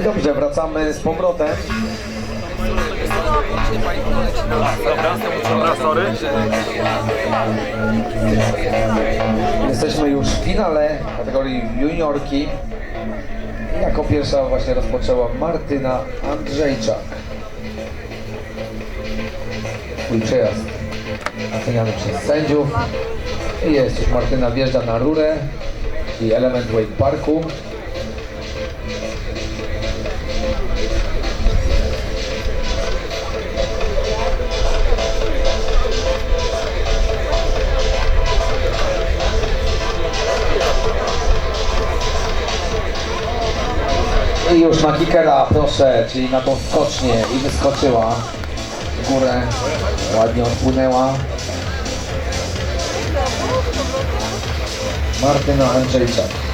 i dobrze, wracamy z powrotem. Dobra, sorry. Jesteśmy już w finale kategorii juniorki. Jako pierwsza właśnie rozpoczęła Martyna Andrzejczak. Swój przejazd oceniany przez sędziów. I jest już Martyna wjeżdża na rurę i element wake parku. I już na kickera, proszę, czyli na tą skocznię i wyskoczyła w górę, ładnie odpłynęła. Martyna Andrzejczak.